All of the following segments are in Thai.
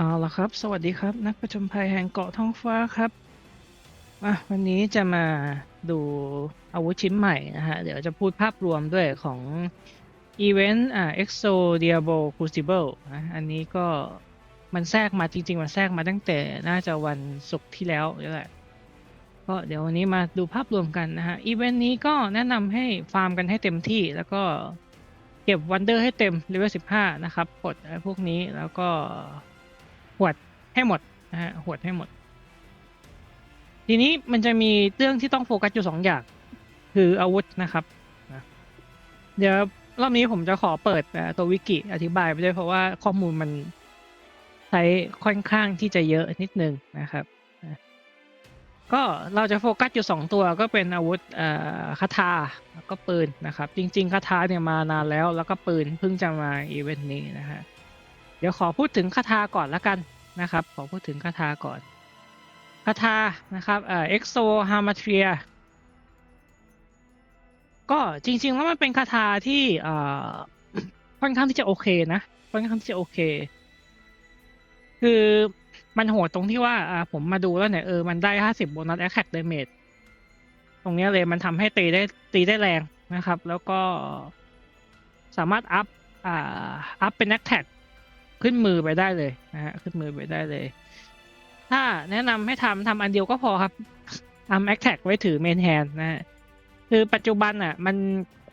เอาละครับ สวัสดีครับ นักประจนภัยแห่งเกาะท้องฟ้าครับมาวันนี้จะมาดูอาวุธชิ้นใหม่นะฮะ เดี๋ยวจะพูดภาพรวมด้วยของอีเวนต์อ่า EXO Diablo Crucible นะอันนี้ก็มันแทรกมาจริง ๆ มันแทรกมาตั้งแต่น่าจะวันศุกร์ที่แล้วนี่แหละก็เดี๋ยววันนี้มาดูภาพรวมกันนะฮะ อีเวนต์นี้ก็แนะนำให้ฟาร์มกันให้เต็มที่แล้วก็เก็บวันเดอร์ให้เต็มเลเวล15 นะครับกดไอ้พวกนี้แล้วก็ หวดให้หมดนะฮะหวดให้หมด ทีนี้มันจะมีเรื่องที่ต้องโฟกัสอยู่สองอย่าง คืออาวุธนะครับนะเดี๋ยวรอบนี้ผมจะขอเปิดตัววิกิอธิบายไปด้วยเพราะว่าข้อมูลมันใช้ค่อนข้างที่จะเยอะนิดนึงนะครับนะก็เราจะโฟกัสอยู่สองตัวก็เป็นอาวุธเอ่อคาถาแล้วก็ปืนนะครับ จริงๆคาถาเนี่ยมานานแล้ว แล้วก็ปืนเพิ่งจะมาอีเวนต์นี้นะฮะเดี๋ยวขอพูดถึงคาถาก่อนละกัน นะครับ ขอพูดถึงคาถาก่อนคาถานะครับเอ่อ EXO Hamatria ก็จริง ๆ แล้วมันเป็นคาถาที่เอ่อค่อนข้างที่จะโอเคนะค่อนข้างที่จะโอเค คือมันโหดตรงที่ว่าอ่าผมมาดูแล้วเนี่ยเออมันได้ห้าสิบโบนัสแอคแท็กเดเมจตรงนี้เลยมันทำให้ตีได้ตีได้แรงนะครับ แล้วก็สามารถอัพอ่าอัพเป็นแอคแท็ก ขึ้นมือไปได้เลยนะฮะขึ้นมือไปได้เลย ถ้าแนะนำให้ทำทำอันเดียวก็พอครับทำแอคแท็กไว้ถือเมนแฮนนะฮะคือปัจจุบันอะ มัน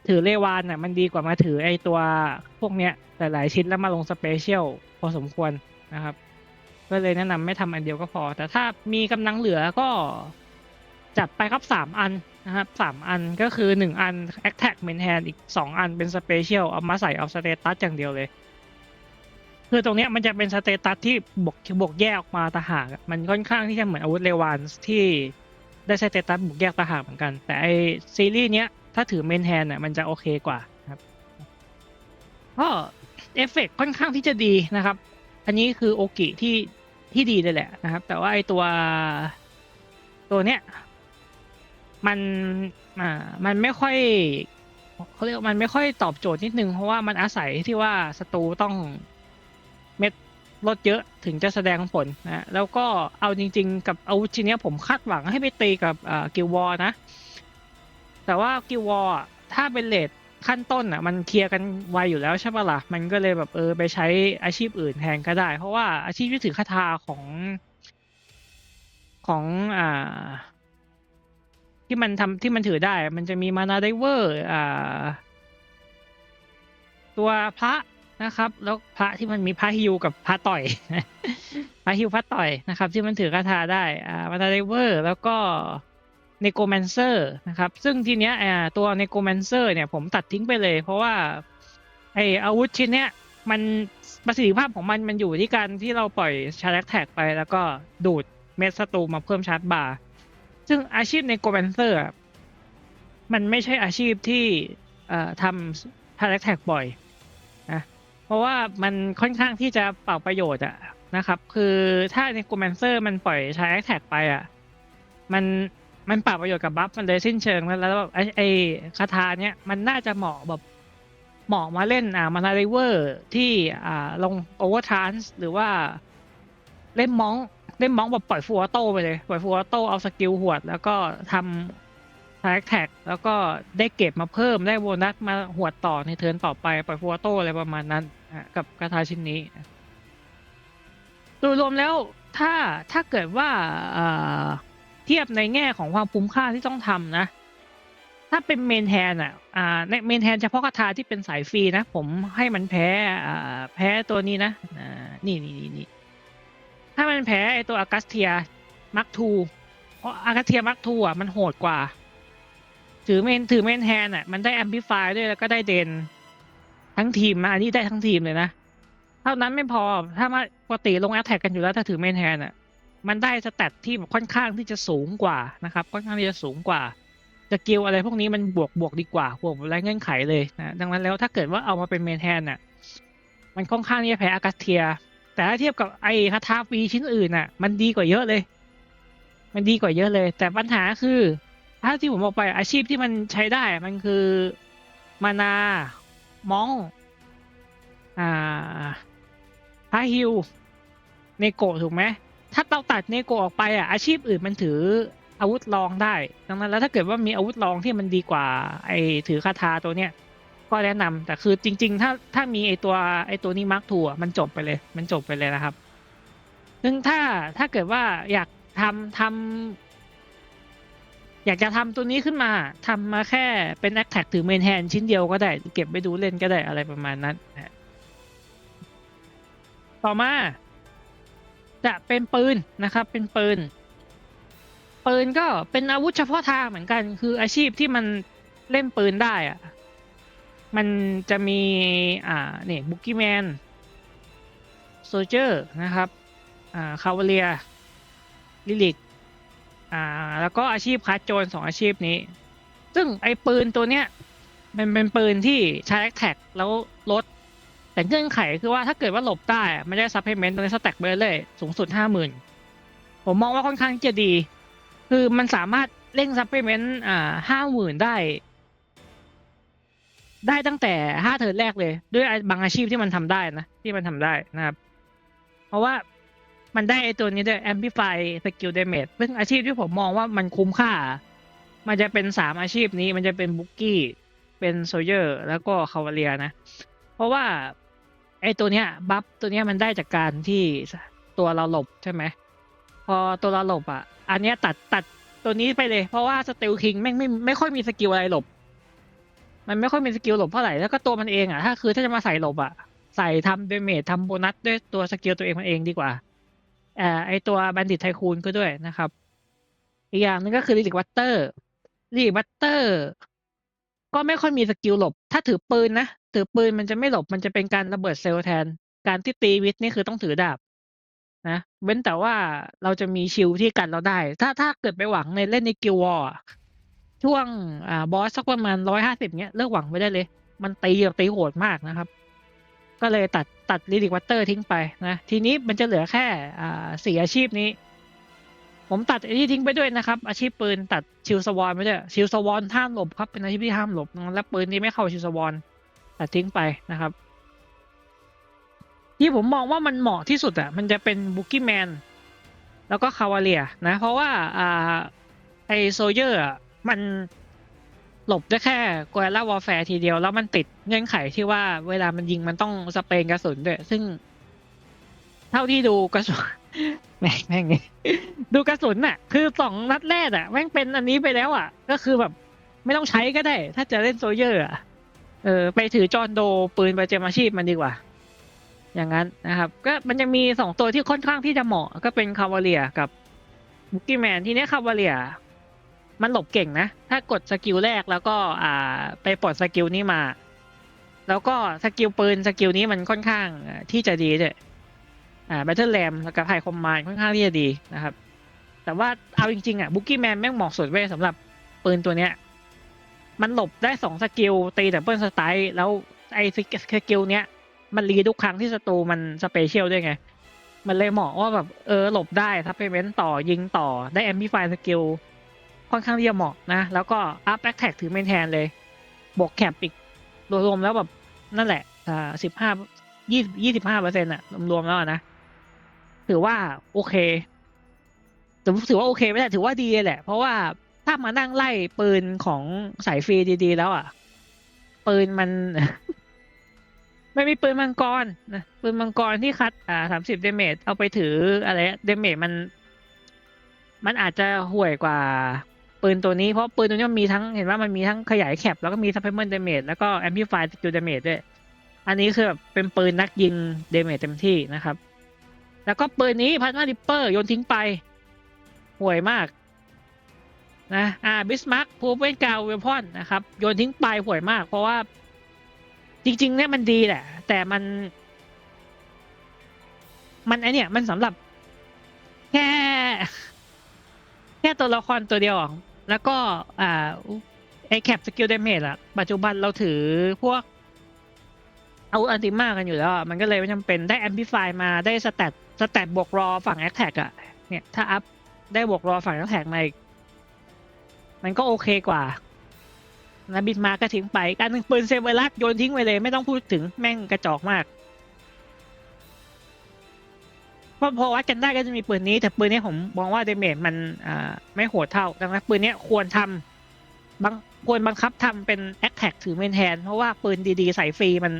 ถือเลวานอะ มันดีกว่ามาถือไอตัวพวกเนี้ยหลายๆชิ้นแล้วมาลงสเปเชียลพอสมควรนะครับ ก็เลยแนะนำไม่ทำอันเดียวก็พอ แต่ถ้ามีกำลังเหลือก็จัดไปครับสามอันนะครับสามอันก็คือหนึ่งอันแอคแท็กเมนแฮนอีกสองอันเป็นสเปเชียลเอามาใส่เอาสเตตัสอย่างเดียวเลย คือตรงเนี้ยมันจะเป็นสเตตัสที่บวกบวกแยกออกมาตาหากมันค่อนข้างที่จะเหมือนอาวุธเลวานที่ได้สเตตัสบวกแยกตาหากเหมือนกัน แต่ไอซีรีส์เนี้ยถ้าถือเมนแฮนอะมันจะโอเคกว่าครับก็เอฟเฟกต์ค่อนข้างที่จะดีนะครับ อันนี้คือโอกิที่ที่ดีเลยแหละนะครับ แต่ว่าไอตัวตัวเนี้ยมันอ่ามันไม่ค่อยเขาเรียกมันไม่ค่อยตอบโจทย์นิดนึงเพราะว่ามันอาศัยที่ว่าศัตรูต้อง ลดเยอะถึงจะแสดงผลนะแล้วก็เอาจริง ๆ กับอาวุธชิ้นนี้ผมคาดหวังให้ไปตีกับกิลวอนะ แต่ว่ากิลวอถ้าเป็นเลทขั้นต้นอะมันเคลียร์กันไวอยู่แล้วใช่ปะล่ะ มันก็เลยแบบเออไปใช้อาชีพอื่นแทนก็ได้ เพราะว่าอาชีพที่ถือคาถาของของอ่า ที่มันทำที่มันถือได้ มันจะมีมานาไดเวอร์ อ่า ตัวพระ นะครับ แล้วพระที่มันมีพระฮิวกับพระต่อยพระฮิวพระต่อยนะครับ ที่มันถือคาถาได้อ่ามานาไดเวอร์ แล้วก็เนโกแมนเซอร์นะครับ ซึ่งทีเนี้ยอ่ตัวเนโกแมนเซอร์เนี่ยผมตัดทิ้งไปเลย เพราะว่าไออาวุธชิ้นเนี้ยมันประสิทธิภาพของมันมันอยู่ที่การที่เราปล่อยชาร์จแท็กไป แล้วก็ดูดเม็ดศัตรูมาเพิ่มชาร์จบาร์ซึ่งอาชีพในโกแมนเซอร์มันไม่ใช่อาชีพที่เอ่อทำชาร์จแท็กบ่อยนะ เพราะว่ามันค่อนข้างที่จะเป่าประโยชน์อะนะครับ คือถ้าในโกแมนเซอร์มันปล่อยชาร์จแท็กไปอะมันมันเป่าประโยชน์กับบัฟมันเลยสิ้นเชิงแล้วแล้วแบบไอไอคาถาเนี้ยมันน่าจะเหมาะแบบเหมาะมาเล่นอ่ามานาริเวอร์ที่อ่าลงโอเวอร์ทรานส์หรือว่าเล่นมองเล่นมองแบบปล่อยฟูออโต้ไปเลย ปล่อยฟูออโต้เอาสกิลหวด แล้วก็ทำ แท็กแท็กแล้วก็ได้เก็บมาเพิ่มได้โบนัสมาหวดต่อในเทิร์นต่อไปปล่อยฟูออโต้อะไรประมาณนั้นกับกระทาชิ้นนี้โดยรวมแล้วถ้าถ้าเกิดว่าเทียบในแง่ของความคุ้มค่าที่ต้องทำนะ ถ้าเป็นเมนแทนอะในเมนแทนเฉพาะคาถาที่เป็นสายฟรีนะ ผมให้มันแพ้แพ้ตัวนี้นะนี่นี่นี่นี่ถ้ามันแพ้ไอตัวอากัสเทียมักทูเพราะอากัสเทียมักทูอะมันโหดกว่า ถือเมนถือเมนแฮนอะ มันได้แอมพลิฟายด้วยแล้วก็ได้เดนทั้งทีมนะอันนี้ได้ทั้งทีมเลยนะ เท่านั้นไม่พอถ้ามาปกติลงแอตแทกกันอยู่แล้วถ้าถือเมนแฮนอะ มันได้สแตทที่แบบค่อนข้างที่จะสูงกว่านะครับ ค่อนข้างที่จะสูงกว่าสกิลอะไรพวกนี้มันบวกบวกดีกว่าบวกและเงื่อนไขเลยนะดังนั้นแล้วถ้าเกิดว่าเอามาเป็นเมนแฮนอะ มันค่อนข้างที่จะแพ้อากัสเทีย แต่ถ้าเทียบกับไอ้คาถาฟีชิ้นอื่นน่ะ มันดีกว่าเยอะเลย มันดีกว่าเยอะเลย แต่ปัญหาคือ ถ้าที่ผมบอกไปอาชีพที่มันใช้ได้มันคือมานา มอง อ่าพาฮิวเนโกะถูกไหม ถ้าเราตัดเนโกะออกไปอะอาชีพอื่นมันถืออาวุธรองได้ ดังนั้นแล้วถ้าเกิดว่ามีอาวุธรองที่มันดีกว่า ไอ้ถือคาถาตัวเนี้ยก็แนะนำแต่คือจริง ๆ ถ้าถ้ามีไอ้ตัวไอ้ตัวนี้มาร์กทัวมันจบไปเลย มันจบไปเลยนะครับ ซึ่งถ้าถ้าเกิดว่าอยากทำทำ อยากจะทำตัวนี้ขึ้นมาทำมาแค่เป็นแอคแท็กถือเมนแฮนชิ้นเดียวก็ได้ เก็บไปดูเล่นก็ได้อะไรประมาณนั้นนะฮะต่อมา จะเป็นปืนนะครับ เป็นปืน ปืนก็เป็นอาวุธเฉพาะทางเหมือนกัน คืออาชีพที่มันเล่นปืนได้อะมันจะมี อ่าเนี่ยบุกกี้แมนโซเจอร์นะครับ อ่าคาวเลียลิลิก อ่า แล้วก็อาชีพคาร์ดโจนสองอาชีพนี้ ซึ่งไอ้ปืนตัวเนี้ยมันเป็นปืนที่ใช้แท็กแล้วลด แต่เงื่อนไขคือว่าถ้าเกิดว่าหลบได้อะไม่ได้ซัพพลเมนต์ตรงนี้สแต็กเบอร์เลยสูงสุดห้าหมื่นผมมองว่าค่อนข้างจะดี คือมันสามารถเร่งซัพพลเมนต์อ่าห้าหมื่นได้ ได้ตั้งแต่ห้าเทิร์นแรกเลย ด้วยบางอาชีพที่มันทำได้นะ ที่มันทำได้นะครับ เพราะว่า มันได้ไอตัวนี้ด้วย amplify skill damage ซึ่งอาชีพที่ผมมองว่ามันคุ้มค่า มันจะเป็นสามอาชีพนี้ มันจะเป็นบุกกี้ เป็นโซเยอร์ แล้วก็คาวาเลียนะ เพราะว่าไอตัวเนี้ยบัฟตัวเนี้ยมันได้จากการที่ตัวเราหลบใช่ไหม พอตัวเราหลบอะ อันเนี้ยตัดตัดตัวนี้ไปเลย เพราะว่าสเตลคิงแม่ไม่ไม่ค่อยมีสกิลอะไรหลบ มันไม่ค่อยมีสกิลหลบเท่าไหร่ แล้วก็ตัวมันเองอะ ถ้าคือถ้าจะมาใส่หลบอะ ใส่ทำเดเมจทำโบนัสด้วยตัวสกิลตัวเองมันเองดีกว่า อ่อไอตัวบันดิตไทคูนก็ด้วยนะครับ อีกอย่างนึงก็คือลิลิกวัตเตอร์ลิลิกวัตเตอร์ ก็ไม่ค่อยมีสกิลหลบ ถ้าถือปืนนะถือปืนมันจะไม่หลบมันจะเป็นการระเบิดเซลล์แทน การที่ตีวิทนี่คือต้องถือดาบนะเว้นแต่ว่าเราจะมีชิลที่กันเราได้ ถ้าถ้าเกิดไปหวังในเล่นในกิลวอร์ช่วงอ่าบอสสักประมาณร้อยห้าสิบเนี้ยเลิกหวังไปได้เลย มันตีแบบตีโหดมากนะครับ ก็เลยตัดตัดลิลิกวัตเตอร์ทิ้งไปนะทีนี้มันจะเหลือแค่สี่อาชีพนี้ ผมตัดไอ้ที่ทิ้งไปด้วยนะครับ อาชีพปืนตัดชิลสวอนไปด้วยชิลสวอนห้ามหลบครับเป็นอาชีพที่ห้ามหลบและปืนนี้ไม่เข้าชิลสวอนตัดทิ้งไปนะครับ ที่ผมมองว่ามันเหมาะที่สุดอะมันจะเป็นบุกกี้แมนแล้วก็คาวาเลียนะ เพราะว่าอ่าไอโซเยอร์มัน หลบได้แค่ก r ล่าวอลแฟร์ทีเดียว แล้วมันติดเงื่อนไขที่ว่าเวลามันยิงมันต้องสเปรย์กระสุนด้วย ซึ่ง เท่าที่ดูกระสุนแม่งแม่งดูกระสุนน่ะ คือสองนัดแรกอะ แม่งเป็นอันนี้ไปแล้วอะ ก็คือแบบ ไม่ต้องใช้ก็ได้ ถ้าจะเล่นโซเยอร์อะเออไปถือจอนโดปืนประจำอาชีพมันดีกว่า อย่างนั้นนะครับ ก็มันจะมีสองตัวที่ค่อนข้างที่จะเหมาะ ก็เป็นคาวาเลียกับบุกกี้แมนทีนี้คาวาเลีย มันหลบเก่งนะ ถ้ากดสกิลแรกแล้วก็อ่าไปปลดสกิลนี้มา แล้วก็สกิลปืนสกิลนี้มันค่อนข้างที่จะดีด้วยอ่า Battle Ram แล้วก็ไพคอมมานค่อนข้างที่จะดีนะครับ แต่ว่าเอาจริงๆอะบุกกี้แมนแม่งเหมาะสุดเว้ยสำหรับปืนตัวเนี้ย มันหลบได้สองสกิลตีดับเบิลสไตล์แล้วไอ้สกิลเนี้ยมันรีทุกครั้งที่ศัตรูมันสเปเชียลด้วยไง มันเลยเหมาะว่าแบบเออหลบได้ทัพเพเมนต์ต่อยิงต่อได้แอมพลิฟายสกิล ค่อนข้างที่จะเหมาะนะ แล้วก็อัพแบ็คแท็กถือเมนแทนเลย บวกแคปอีกรวมๆแล้วแบบนั่นแหละอ่าสิบห้ายี่ยี่สิบห้าเปอร์เซ็นต์อะรวมๆแล้วนะ ถือว่าโอเคถือถือว่าโอเคไม่ได้ถือว่าดีแหละ เพราะว่าถ้ามานั่งไล่ปืนของสายฟรีดีๆ แล้วอะ ปืนมัน ไม่มีปืนมังกรนะปืนมังกรที่คัด อ่าสามสิบเดเมจเอาไปถืออะไรเดเมจมัน มันอาจจะห่วยกว่า ปืนตัวนี้เพราะปืนตัวนี้มันมีทั้งเห็นว่ามันมีทั้งขยายแคปแล้วก็มีซัพเพมเมนต์เดเมจแล้วก็แอมพลิฟายสกิลเดเมจด้วย อันนี้คือแบบเป็นปืนนักยิงเดเมจเต็มที่นะครับ แล้วก็ปืนนี้พัฒนาดิปเปอร์โยนทิ้งไปห่วยมากนะอ่าบิสมาร์กพูเวนกาวเวพอนนะครับโยนทิ้งไปห่วยมาก เพราะว่าจริงๆเนี่ยมันดีแหละ แต่มัน มันไอเนี่ยมันสำหรับแค่แค่ตัวละครตัวเดียวอะ แล้วก็อ่าไอแคปสกิลเดเมจอะปัจจุบันเราถือพวกเอาอันติมากันอยู่แล้ว มันก็เลยไม่จำเป็นได้แอมพลิฟายมาได้สแตทสแตทบวกรอฝั่งแอคแท็กอะเนี่ยถ้าอัพได้บวกรอฝั่งแอคแท็กมาอีกมันก็โอเคกว่านะบิดมาก็ทิ้งไปกอันหนึ่งปืนเซเวรัสโยนทิ้งไปเลย ไม่ต้องพูดถึงแม่งกระจอกมาก เพราะพอวัดกันได้ก็จะมีปืนนี้ แต่ปืนนี้ผมมองว่าเดเมจมันอ่าไม่โหดเท่าดังนั้นปืนนี้ควรทำบังควรบังคับทำเป็นแอคแท็กถือเมนแทน เพราะว่าปืนดีๆใส่ฟรีมัน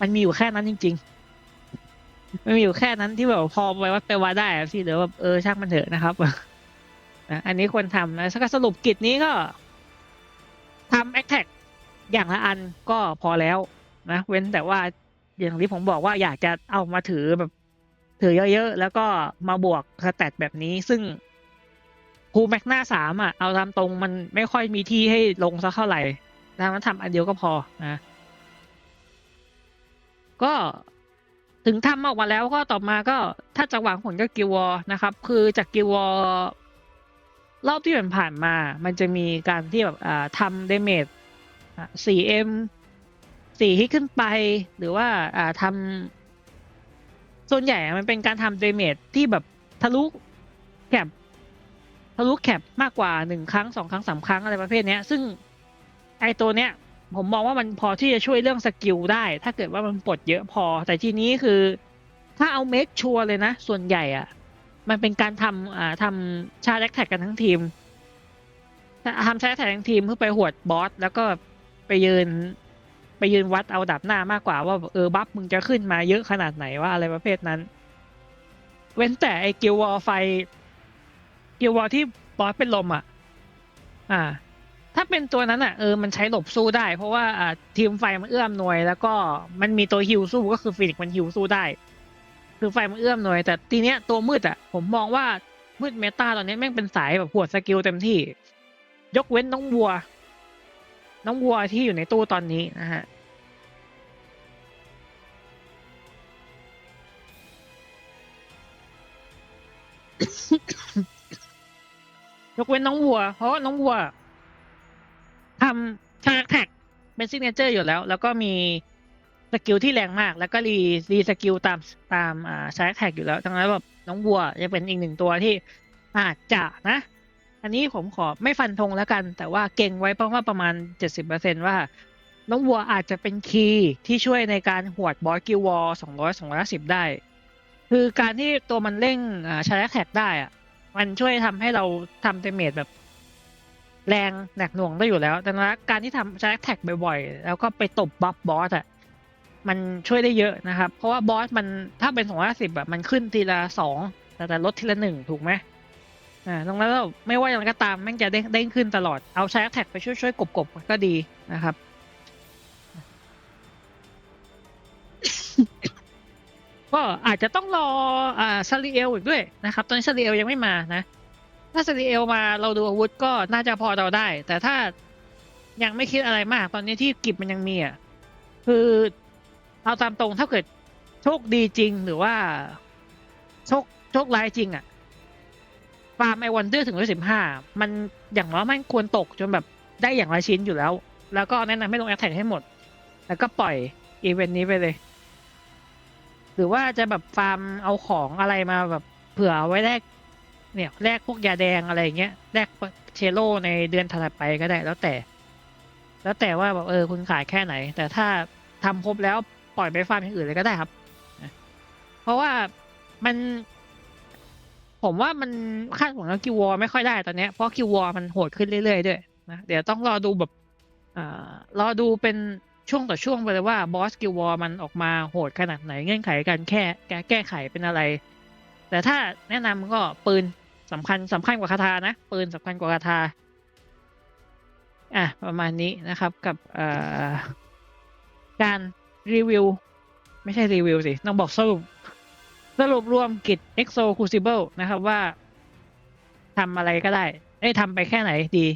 มันมีอยู่แค่นั้นจริง ๆ มันมีอยู่แค่นั้นที่แบบพอไปวัดไปว่าได้ที่เหลือแบบเออช่างมันเถอะนะครับอันนี้ควรทำนะสรุปกิจนี้ก็ทำแอคแท็กอย่างละอันก็พอแล้วนะ เว้นแต่ว่าอย่างที่ผมบอกว่าอยากจะเอามาถือแบบ ถือเยอะๆ แล้วก็มาบวกสแตทแบบนี้ ซึ่งภูแม็กหน้าสามอะ เอาตามตรงมันไม่ค่อยมีที่ให้ลงสักเท่าไหร่นะมันทำอันเดียวก็พอนะก็ถึงทำออกมาแล้วก็ต่อมาก็ถ้าจะหวังผลก็กิววอนะครับ คือจากกิววอรอบที่ผ่านมา มันจะมีการที่แบบทำเดเมจ 4M 4ฮิตขึ้นไป หรือว่าทำ ส่วนใหญ่มันเป็นการทำเดเมจที่แบบทะลุแคปทะลุแคปมากกว่าหนึ่งครั้งสองครั้งสามครั้งอะไรประเภทเนี้ย ซึ่งไอตัวเนี้ย ผมมองว่ามันพอที่จะช่วยเรื่องสกิลได้ ถ้าเกิดว่ามันปลดเยอะพอ แต่ทีนี้คือ ถ้าเอาเมคชัวร์เลยนะ ส่วนใหญ่อะมันเป็นการทำอ่าทำชาร์จแท็กกันทั้งทีมทำชาร์จแท็กทั้งทีมเพื่อไปหวดบอสแล้วก็ไปยืน ไปยืนวัดเอาดับหน้ามากกว่าว่าเออบัฟมึงจะขึ้นมาเยอะขนาดไหนว่าอะไรประเภทนั้น เว้นแต่ไอ้กิลวอลไฟกิลวอลที่บอสเป็นลมอะ อ่า ถ้าเป็นตัวนั้นอะเออมันใช้หลบสู้ได้ เพราะว่าอ่าทีมไฟมันเอื้อมหน่วย แล้วก็มันมีตัวฮิวสู้ก็คือฟินิกมันฮิวสู้ได้ คือไฟมันเอื้อมหน่วย แต่ทีเนี้ยตัวมืดอะ ผมมองว่ามืดเมตาตอนนี้แม่งเป็นสายแบบหัวดสกิลเต็มที่ ยกเว้นน้องวัว น้องวัวที่อยู่ในตู้ตอนนี้นะฮะ ยกเว้นน้องวัว เพราะน้องวัวทำชาร์จแท็กเป็นซิกเนเจอร์อยู่แล้ว แล้วก็มีสกิลที่แรงมาก แล้วก็รีรีสกิลตามตามอ่าชาร์จแท็กอยู่แล้วดังนั้นแบบน้องวัวจะเป็นอีกหนึ่งตัวที่อาจจะนะ อันนี้ผมขอไม่ฟันธงแล้วกัน แต่ว่าเก่งไว้เพราะว่าประมาณเจ็ดสิบเปอร์เซ็นว่า น้องวัวอาจจะเป็นคีย์ที่ช่วยในการหวดบอสกิลวอลสองร้อยสองร้อยสิบได้ คือการที่ตัวมันเร่งอ่าชาร์จแท็กได้อะมันช่วยทำให้เราทำเดเมจแบบ แรงหนักหน่วงได้อยู่แล้วดังนั้นการที่ทำชาร์จแท็กบ่อยๆ แล้วก็ไปตบบัฟบอสอะมันช่วยได้เยอะนะครับ เพราะว่าบอสมันถ้าเป็นสองร้อยสิบแบบมันขึ้นทีละสองแต่แต่ลดทีละหนึ่งถูกไหมอ่าตรงนั้นเราไม่ว่าอย่างไรก็ตามแม่งจะเด้งเด้งขึ้นตลอดเอาชาร์จแท็กไปช่วยช่วยกบกบๆก็ดีนะครับ ก็อาจจะต้องรออ่าซาริเอลอีกด้วยนะครับ ตอนนี้ซาริเอลยังไม่มานะ ถ้าซาริเอลมาเราดูอาวุธก็น่าจะพอเราได้ แต่ถ้ายังไม่คิดอะไรมาก ตอนนี้ที่กิบมันยังมีอะคือเอาตามตรงถ้าเกิดโชคดีจริงหรือว่าโชคโชคร้ายจริงอะฟาร์มไอวันเดอร์ถึงร้อยสิบห้ามันอย่างน้อยมันควรตกจนแบบได้อย่างละชิ้นอยู่แล้ว แล้วก็แนะนำให้ลงแอคแท็กให้หมด แล้วก็ปล่อยอีเวนต์นี้ไปเลย หรือว่าจะแบบฟาร์มเอาของอะไรมาแบบเผื่อเอาไว้แลกเนี่ยแลกพวกยาแดงอะไรเงี้ยแลกเชโลในเดือนถัดไปก็ได้แล้วแต่ แล้วแต่ว่าแบบเออคุณขายแค่ไหน แต่ถ้าทำครบแล้วปล่อยไปฟาร์มอย่างอื่นเลยก็ได้ครับ เพราะว่ามันผมว่ามันคาดหวังกับคิววอไม่ค่อยได้ตอนเนี้ยเพราะคิววอมันโหดขึ้นเรื่อยๆด้วยนะเดี๋ยวต้องรอดูแบบอ่ารอดูเป็น ช่วงต่อช่วงไปเลยว่าบอสกิลวอมันออกมาโหดขนาดไหนเงื่อนไขการแค่แก้แก้ไขเป็นอะไร แต่ถ้าแนะนำก็ปืนสำคัญสำคัญกว่าคาถานะ ปืนสำคัญกว่าคาถาอะประมาณนี้นะครับกับเอ่อการรีวิว ไม่ใช่รีวิวสิ ต้องบอกสรุป สรุปรวมกิจ EXO Crucible นะครับว่าทำอะไรก็ได้ เอ้ยทำไปแค่ไหนดี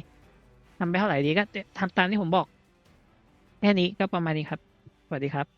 ทำไปเท่าไหร่ดีก็ทำตามที่ผมบอก แค่นี้ก็ประมาณนี้ครับ สวัสดีครับ